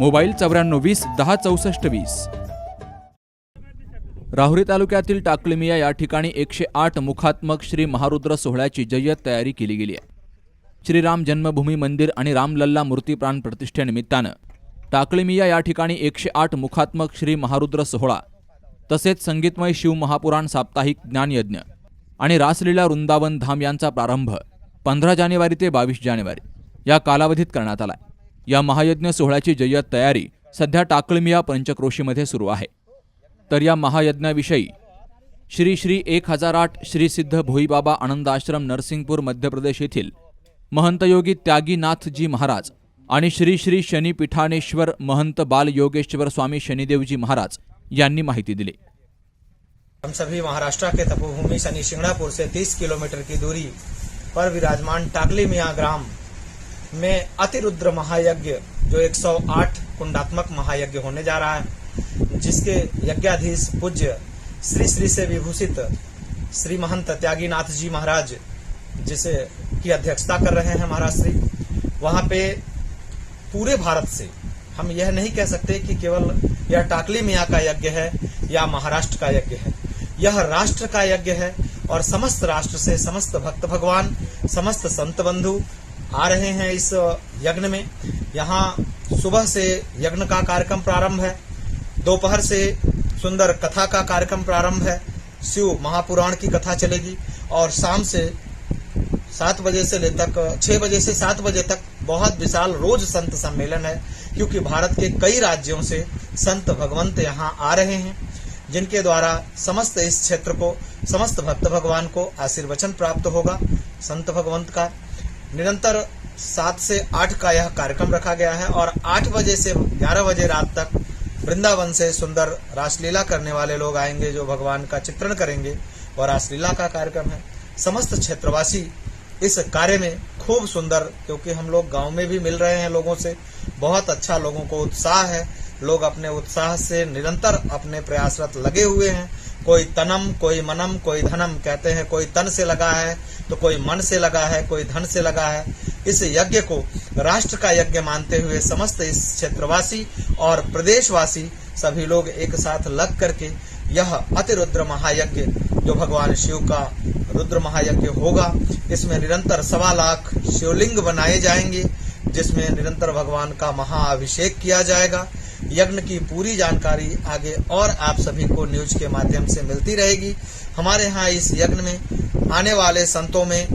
Mobile चौऱ्याण्णव वीस दहा चौसष्ट वीस. राहुरी तालुक्यातील टाकलिमिया या ठिकाणी एकशे आठ मुखात्मक श्री महारुद्र सोहळ्याची जय्यत तयारी केली गेली आहे. श्रीराम जन्मभूमी मंदिर आणि रामलल्ला मूर्तीप्राण प्रतिष्ठेनिमित्तानं टाकलिमिया या ठिकाणी एकशे आठ मुखात्मक श्री महारुद्र सोहळा तसेच संगीतमय शिव महापुराण साप्ताहिक ज्ञानयज्ञ आणि रासलीला वृंदावन धाम यांचा प्रारंभ पंधरा जानेवारी ते बावीस जानेवारी या कालावधीत करण्यात आला या महायज्ञ सोहळ्याची जय्यत तयारी सध्या टाकळमिया पंचक्रोशीमध्ये सुरू आहे. तर या महायज्ञाविषयी श्री श्री एक हजार आठ श्री सिद्ध भोईबाबा आनंद आश्रम नरसिंगपूर मध्य प्रदेश येथील महंतयोगी त्यागीनाथजी महाराज आणि श्री श्री शनी पीठानेश्वर महंत बाल योगेश्वर स्वामी शनिदेवजी महाराज यांनी माहिती दिली. हम सभी महाराष्ट्र के तपोभूमि शनि सिंगणापुर से 30 किलोमीटर की दूरी पर विराजमान टाकली मिया ग्राम में अतिरुद्र महायज्ञ, जो 108 कुंडात्मक महायज्ञ होने जा रहा है, जिसके यज्ञाधीश पूज्य श्री श्री से विभूषित श्री महंत त्यागीनाथ जी महाराज, जिसे की अध्यक्षता कर रहे हैं महाराज श्री, वहाँ पे पूरे भारत से, हम यह नहीं कह सकते कि केवल यह टाकली मियाँ का यज्ञ है या महाराष्ट्र का यज्ञ है। यह राष्ट्र का यज्ञ है और समस्त राष्ट्र से समस्त भक्त भगवान, समस्त संत बंधु आ रहे हैं इस यज्ञ में। यहाँ सुबह से यज्ञ का कार्यक्रम प्रारंभ है। दोपहर से सुंदर कथा का कार्यक्रम प्रारंभ है। शिव महापुराण की कथा चलेगी और शाम से सात बजे से ले तक, छह बजे से सात बजे तक बहुत विशाल रोज संत सम्मेलन है, क्योंकि भारत के कई राज्यों से संत भगवंत यहाँ आ रहे हैं, जिनके द्वारा समस्त इस क्षेत्र को, समस्त भक्त भगवान को आशीर्वचन प्राप्त होगा। संत भगवंत का निरंतर सात से आठ का यह कार्यक्रम रखा गया है और आठ बजे से ग्यारह बजे रात तक वृंदावन से सुंदर रासलीला करने वाले लोग आएँगे जो भगवान का चित्रण करेंगे। और रासलीला का कार्यक्रम है। समस्त क्षेत्रवासी इस कार्य में खूब सुंदर, क्योंकि हम लोग गाँव में भी मिल रहे हैं लोगों से। बहुत अच्छा लोगों को उत्साह है। लोग अपने उत्साह से निरंतर अपने प्रयासरत लगे हुए हैं। कोई तनम, कोई मनम, कोई धनम कहते हैं, कोई तन से लगा है तो कोई मन से लगा है, कोई धन से लगा है। इस यज्ञ को राष्ट्र का यज्ञ मानते हुए समस्त इस क्षेत्रवासी और प्रदेशवासी सभी लोग एक साथ लग करके यह अतिरुद्र महायज्ञ, जो भगवान शिव का रुद्र महायज्ञ होगा, इसमें निरंतर सवा लाख शिवलिंग बनाए जाएँगे, जिसमें निरंतर भगवान का महाअभिषेक किया जाएगा। यज्ञ की पूरी जानकारी आगे और आप सभी को न्यूज़ के माध्यम से मिलती रहेगी। हमारे यहाँ इस यज्ञ में आने वाले संतों में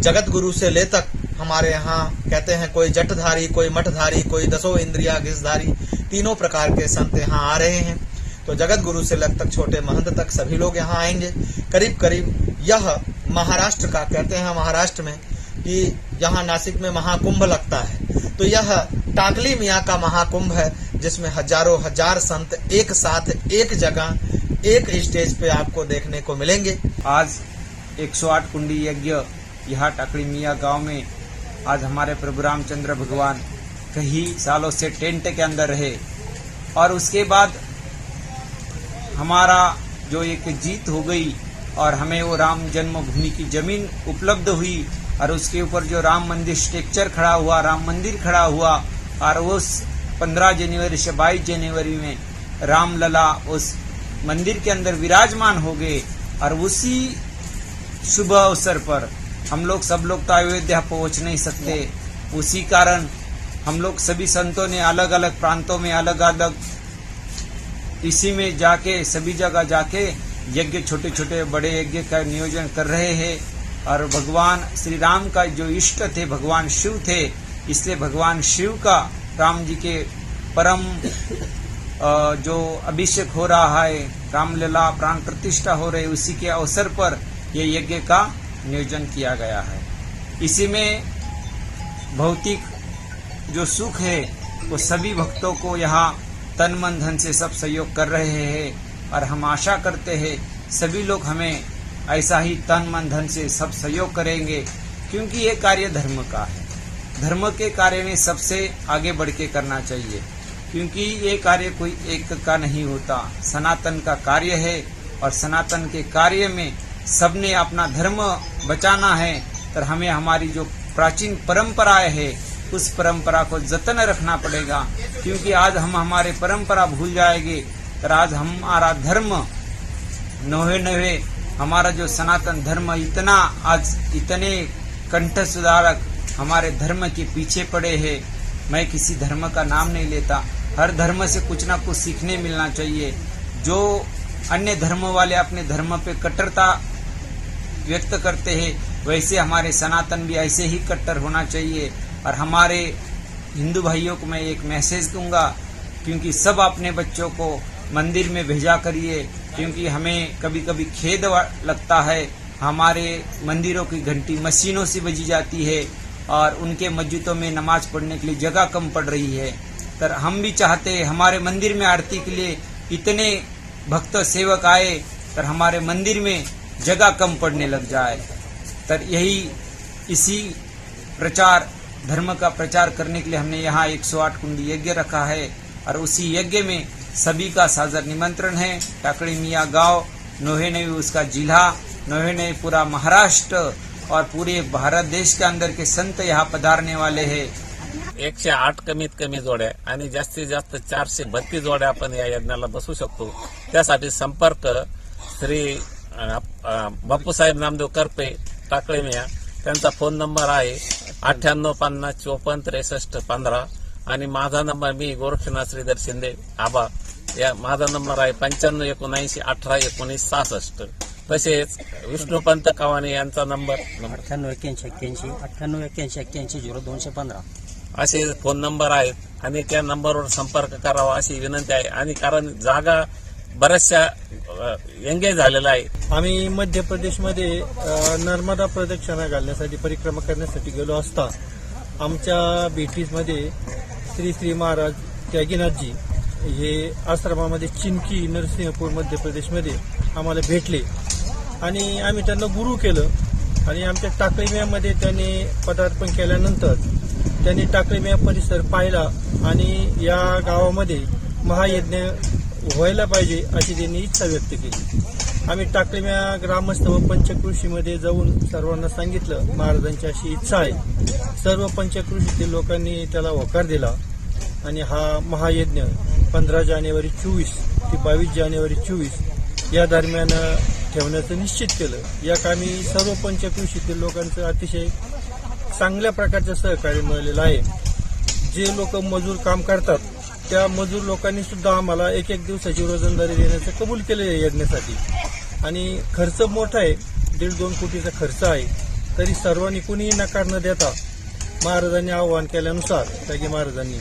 जगत गुरु से ले तक हमारे यहाँ कहते हैं, कोई जटधारी, कोई मठधारी, कोई दसो इंद्रिया घिसधारी तीनों प्रकार के संत यहाँ आ रहे हैं। तो जगत गुरु से लग तक छोटे महंत तक सभी लोग यहाँ आएँगे। करीब करीब यह महाराष्ट्र का, कहते हैं महाराष्ट्र में, कि यहाँ नासिक में महाकुंभ लगता है। तो यह टाकली मियाँ का महाकुंभ है, जिसमें हज़ारों हज़ार संत एक साथ, एक जगह, एक स्टेज पे आपको देखने को मिलेंगे। आज 108 कुंडी यज्ञ यहाँ टाकड़ी मियाँ गाँव में आज हमारे प्रभु रामचंद्र भगवान कई सालों से टेंट के अंदर रहे। और उसके बाद हमारा जो एक जीत हो गई और हमें वो राम जन्मभूमि की ज़मीन उपलब्ध हुई और उसके ऊपर जो राम मंदिर स्ट्रक्चर खड़ा हुआ, राम मंदिर खड़ा हुआ और उस 15 जनवरी से 22 जनवरी में रामलला उस मंदिर के अंदर विराजमान हो गए और उसी शुभ अवसर पर हम लोग सब लोग तो अयोध्या पहुँच नहीं सकते। उसी कारण हम लोग सभी संतों ने अलग अलग प्रांतों में अलग अलग इसी में जाके, सभी जगह जाके यज्ञ छोटे छोटे बड़े यज्ञ का नियोजन कर रहे हैं। और भगवान श्री राम का जो इष्ट थे, भगवान शिव थे इसलिए भगवान शिव का राम जी के परम जो अभिषेक हो रहा है, रामलीला प्राण प्रतिष्ठा हो रही उसी के अवसर पर यह यज्ञ का नियोजन किया गया है। इसी में भौतिक जो सुख है, वो सभी भक्तों को यहाँ तन मन धन से सब सहयोग कर रहे हैं और हम आशा करते हैं सभी लोग हमें ऐसा ही तन मन धन से सब सहयोग करेंगे, क्योंकि ये कार्य धर्म का है। धर्म के कार्य में सबसे आगे बढ़ के करना चाहिए, क्योंकि ये कार्य कोई एक का नहीं होता। सनातन का कार्य है और सनातन के कार्य में सबने अपना धर्म बचाना है तो हमें हमारी जो प्राचीन परंपराएँ है, उस परंपरा को जतन रखना पड़ेगा। क्योंकि आज हम हमारे परंपरा भूल जाएँगे तो आज हमारा धर्म, नोहे नवे हमारा जो सनातन धर्म इतना आज इतने कंठ सुधारक हमारे धर्म के पीछे पड़े हैं। मैं किसी धर्म का नाम नहीं लेता। हर धर्म से कुछ ना कुछ सीखने मिलना चाहिए। जो अन्य धर्म वाले अपने धर्म पे कट्टरता व्यक्त करते हैं, वैसे हमारे सनातन भी ऐसे ही कट्टर होना चाहिए। और हमारे हिंदू भाइयों को मैं एक मैसेज दूँगा, क्योंकि सब अपने बच्चों को मंदिर में भेजा करिए, क्योंकि हमें कभी कभी खेद लगता है। हमारे मंदिरों की घंटी मशीनों से बजी जाती है। और उनके मस्जिदों में नमाज़ पढ़ने के लिए जगह कम पड़ रही है। तर हम भी चाहते हमारे मंदिर में आरती के लिए इतने भक्त सेवक आए, तर हमारे मंदिर में जगह कम पड़ने लग जाए। तर यही इसी प्रचार, धर्म का प्रचार करने के लिए हमने यहाँ 108 कुंडी यज्ञ रखा है और उसी यज्ञ में सभी का सादर निमंत्रण है। टाकड़ी मियाँ गाँव नोहे नवी उसका जिला नोहे नवी पूरा महाराष्ट्र और पूरे भारत देश के अंदर के संत यहाँ पधारने वाले हैं। एकशे आठ कमीत कमी जोड्या आणि जास्तीत जास्त चारशे बत्तीस जोड्या आपण या यज्ञाला बसू शकतो. त्यासाठी संपर्क श्री बापूसाहेब नामदेव करपे टाकळेमिया त्यांचा फोन नंबर आहे अठ्ठ्याण्णव पन्नास चोपन्न त्रेसष्ट पंधरा आणि माझा नंबर मी गोरक्षनाथ श्रीधर शिंदे आबा. या माझा नंबर आहे पंच्याण्णव एकोणऐंशी अठरा एकोणीस सहासष्ट. तसेच विष्णुपंत कवाने यांचा नंबर. नंबर अठ्ठ्याण्णव एक्क्याऐंशी एक्क्याऐंशी अठ्ठ्याण्णव एक्क्याऐंशी एक्क्याऐंशी झिरो दोनशे पंधरा. असे फोन नंबर आहेत आणि त्या नंबरवर संपर्क करावा अशी विनंती आहे. आणि कारण जागा बऱ्याचशा एंगेज झालेला आहे आम्ही मध्य प्रदेशमध्ये नर्मदा प्रदक्षिणा घालण्यासाठी परिक्रमा करण्यासाठी गेलो असता आमच्या भेटीमध्ये श्री श्री महाराज त्यागीनाथजी हे आश्रमामध्ये चिनकी नरसिंहपूर मध्य प्रदेशमध्ये आम्हाला भेटले. आणि आम्ही त्यांना गुरु केलं. आणि आमच्या टाकळीम्यामध्ये त्यांनी पदार्पण केल्यानंतर त्यांनी टाकळीम्या परिसर पाहिला आणि या गावामध्ये महायज्ञ व्हायला पाहिजे अशी त्यांनी इच्छा व्यक्त केली. आम्ही टाकळीम्या ग्रामस्थ व पंचकृषीमध्ये जाऊन सर्वांना सांगितलं महाराजांची अशी इच्छा आहे. सर्व पंचकृषीतील लोकांनी त्याला होकार दिला. आणि हा महायज्ञ पंधरा जानेवारी चोवीस ते बावीस जानेवारी चोवीस या दरम्यान ठेवण्याचं निश्चित केलं. या कामी सर्व पंचकृषीतील लोकांचं अतिशय चांगल्या प्रकारचं सहकार्य मिळालेलं आहे. जे लोक मजूर काम करतात त्या मजूर लोकांनी सुद्धा आम्हाला एक एक दिवसाची रोजंदारी देण्याचं कबूल केलं आहे यज्ञासाठी. आणि खर्च मोठा आहे दीड दोन कोटीचा खर्च आहे. तरी सर्वांनी कुणीही नकार न देता महाराजांनी आवाहन केल्यानुसार त्यागी महाराजांनी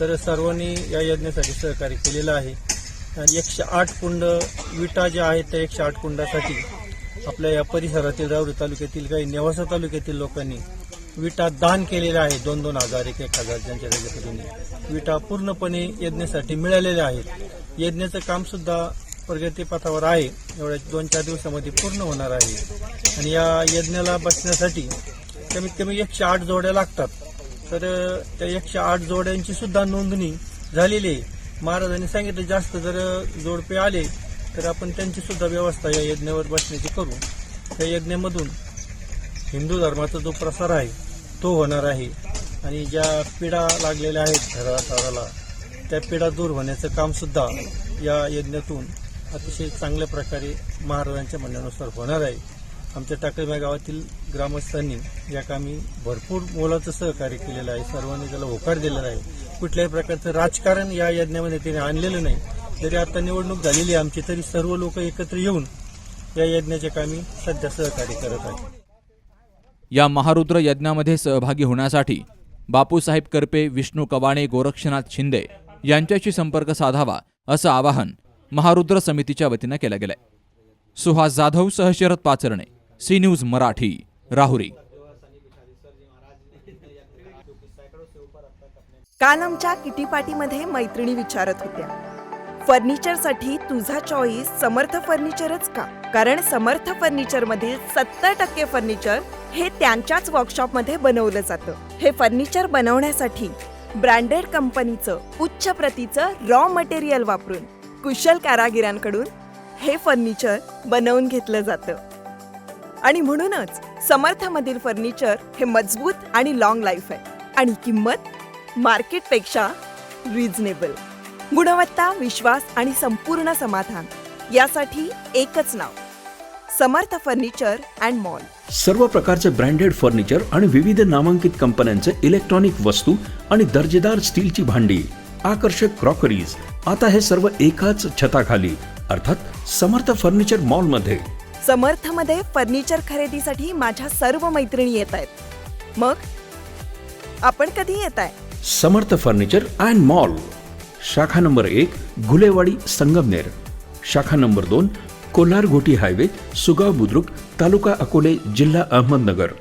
तर सर्वांनी या यज्ञासाठी सहकार्य केलेलं आहे. एकशे आठ कुंड विटा ज्या आहेत त्या एकशे आठ कुंडासाठी आपल्या या परिसरातील रावरी तालुक्यातील काही नेवासा तालुक्यातील लोकांनी विटा दान केलेल्या आहे दोन दोन हजार एक एक हजार ज्यांच्या त्याच्या विटा पूर्णपणे यज्ञासाठी मिळालेल्या आहेत. यज्ञाचं काम सुद्धा प्रगतीपथावर आहे. एवढ्या दोन चार दिवसामध्ये पूर्ण होणार आहे. आणि या यज्ञाला बसण्यासाठी कमीत कमी एकशे आठ जोड्या लागतात. तर त्या एकशे आठ जोड्यांची सुद्धा नोंदणी झालेली आहे. महाराजांनी सांगितलं जास्त जर जोडपे आले तर आपण त्यांची सुद्धा व्यवस्था या यज्ञावर बसण्याची करू. त्या यज्ञामधून हिंदू धर्माचा जो प्रसार आहे तो होणार आहे. आणि ज्या पिढा लागलेल्या आहेत घराला त्या पिढा दूर होण्याचं काम सुद्धा या यज्ञातून अतिशय चांगल्या प्रकारे महाराजांच्या म्हणण्यानुसार होणार आहे. आमच्या टाकळीबा गावातील ग्रामस्थांनी या कामी भरपूर मोलाचं सहकार्य केलेलं आहे. सर्वांनी त्याला होकार दिलेला आहे. कुठल्याही प्रकारचं राजकारण या यज्ञामध्ये त्याने आणलेलं नाही. जरी आता निवडणूक झालेली आमची तरी सर्व लोक एकत्र येऊन या यज्ञाच्या कामी सध्या सहकार्य करत आहेत. या महारुद्र यज्ञामध्ये सहभागी होण्यासाठी बापूसाहेब करपे विष्णू कवाणे गोरक्षनाथ शिंदे यांच्याशी संपर्क साधावा असं आवाहन महारुद्र समितीच्या वतीनं केलं गेलंय. सुहास जाधव सह शरद पाचरणे सी न्यूज मराठी राहुरी. काल आमच्या किटीपाटीमध्ये मैत्रिणी विचारत होत्या. फर्निचरसाठी तुझा चॉईस समर्थ फर्निचरच का? कारण समर्थ फर्निचरमधील सत्तर टक्के फर्निचर हे त्यांच्याच वर्कशॉपमध्ये बनवलं जातं. हे फर्निचर बनवण्यासाठी ब्रँडेड कंपनीचं उच्च प्रतीचं रॉ मटेरियल वापरून कुशल कारागिरांकडून हे फर्निचर बनवून घेतलं जातं. आणि म्हणूनच समर्थमधील फर्निचर हे मजबूत आणि लॉंग लाईफ आहे. आणि किंमत मार्केटपेक्षा रिझनेबल गुणवत्ता विश्वास आणि संपूर्ण समाधान यासाठी एकच नाव समर्थ फर्निचर अँड मॉल. सर्व प्रकारचे ब्रँडेड फर्निचर आणि विविध नामांकित कंपन्यांचे इलेक्ट्रॉनिक वस्तू आणि दर्जेदार स्टीलची भांडी आकर्षक क्रॉकरीज आता हे सर्व एकाच छताखाली अर्थात समर्थ फर्निचर मॉलमध्ये. समर्थमध्ये फर्निचर खरेदीसाठी माझ्या सर्व मैत्रिणी येत आहेत. मग? आपण कधी येत आहे? Samarth furniture and mall. शाखा नंबर एक घुलेवाडी संगमनेर. शाखा नंबर दोन कोल्हार घोटी हायवे सुगाव बुद्रुक तालुका अकोले जिल्हा अहमदनगर.